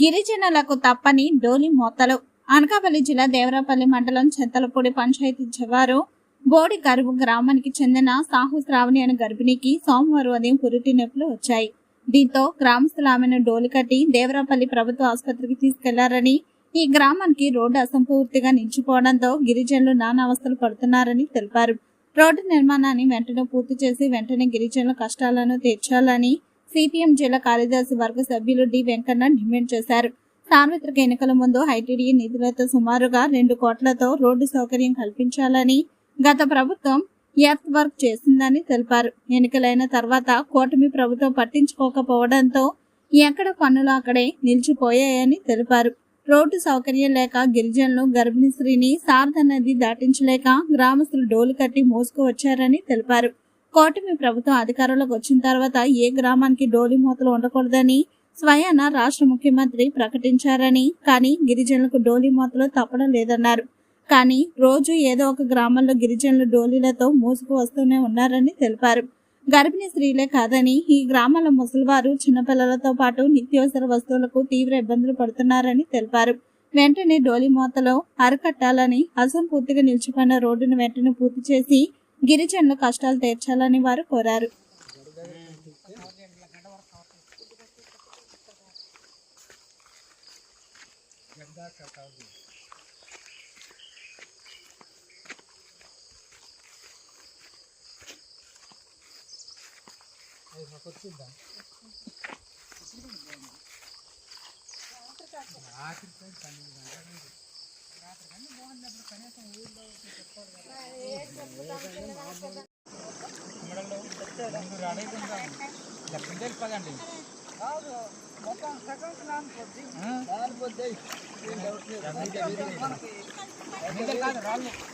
గిరిజనులకు తప్పని డోలి మోతలు. అనకాపల్లి జిల్లా దేవరాపల్లి మండలం చెత్తలపూడి పంచాయతీ జవారు. బోడి కరువు గ్రామానికి చెందిన సాహు శ్రావణి అనే గర్భిణికి సోమవారం ఉదయం పురిటి నొప్పులు వచ్చాయి. దీంతో గ్రామస్తులు ఆమెను డోలి కట్టి దేవరాపల్లి ప్రభుత్వ ఆసుపత్రికి తీసుకెళ్ళారని ఈ గ్రామానికి రోడ్డు అసంపూర్తిగా నిలిచిపోవడంతో గిరిజనులు నానా అవస్థలు పడుతున్నారని తెలిపారు. రోడ్డు నిర్మాణాన్ని వెంటనే పూర్తి చేసి వెంటనే గిరిజనుల కష్టాలను తీర్చాలని సిపిఎం జిల్లా కార్యదర్శి వర్గ సభ్యులు డి వెంకన్న డిమాండ్ చేశారు. సార్వత్రిక ఎన్నికల ముందు ఐటీడీ నిధులతో సుమారుగా రెండు కోట్లతో రోడ్డు సౌకర్యం కల్పించాలని గత ప్రభుత్వం ఎర్త్ వర్క్ చేసిందని తెలిపారు. ఎన్నికలైన తర్వాత కూటమి ప్రభుత్వం పట్టించుకోకపోవడంతో ఎక్కడ పనులు అక్కడే నిలిచిపోయాయని తెలిపారు. రోడ్డు సౌకర్యం లేక గిరిజనులు గర్భిణీ స్త్రీని శారద నది దాటించలేక గ్రామస్తులు డోలు కట్టి మోసుకు వచ్చారని తెలిపారు. కూటమి ప్రభుత్వం అధికారంలోకి వచ్చిన తర్వాత ఏ గ్రామానికి డోలి మూతలు ఉండకూడదని స్వయాన రాష్ట్ర ముఖ్యమంత్రి ప్రకటించారని కానీ గిరిజనులకు డోలి మూతలు తప్పడం లేదన్నారు. కానీ రోజు ఏదో ఒక గ్రామంలో గిరిజనులు డోలీలతో మూసుకు వస్తూనే ఉన్నారని తెలిపారు. గర్భిణీ స్త్రీలే కాదని ఈ గ్రామాల ముసలివారు చిన్నపిల్లలతో పాటు నిత్యావసర వస్తువులకు తీవ్ర ఇబ్బందులు పడుతున్నారని తెలిపారు. వెంటనే డోలి మూతలో అరికట్టాలని అసంపూర్తిగా నిలిచిపోయిన రోడ్డును వెంటనే పూర్తి చేసి గిరిజనుల కష్టాలు తీర్చాలని వారు కోరారు.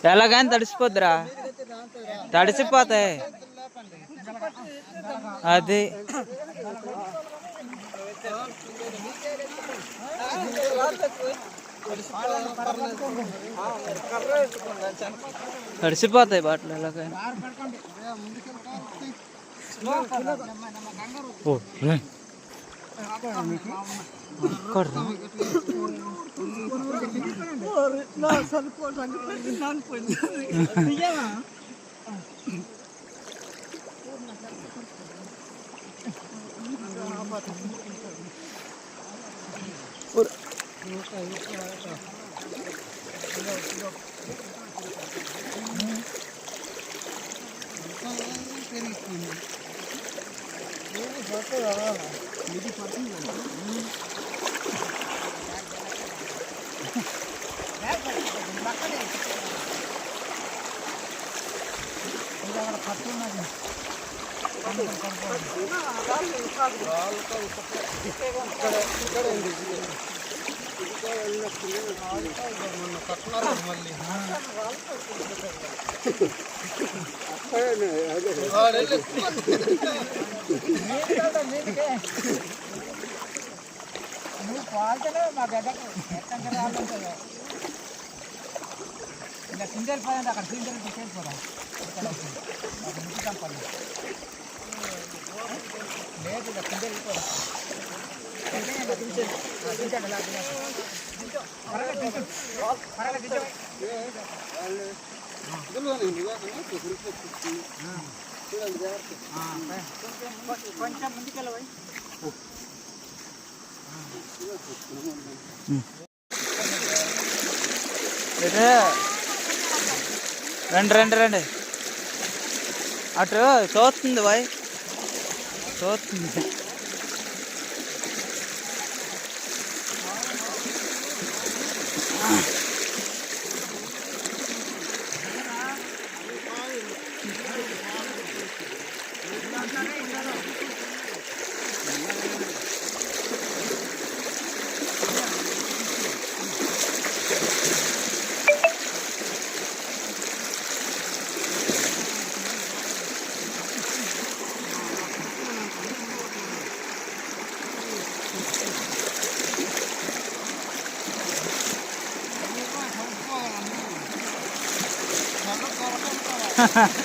ఎలాగని తడిసిపోద్దిరా? తడిసిపోతాయి. అది. తడిసిపోతాయి బాటలు ఎలాగైనా ఓ ఇక్కడ నువ్వు పాల్తలే మా గడ్డకు ఎట్టంగా రావాలంటే ఇలా సింజల్ పోదండి అక్కడ సింజల్ డిసైడ్ పోదాం ఇక్కడ ముట్టుతాం పని లేదు ఇలా సింజల్ పోదాం సింజల్ అలా రా. ఇటు రండి రండి రండి అటు చూస్తుంది బాయ్ చూస్తుంది Gracias.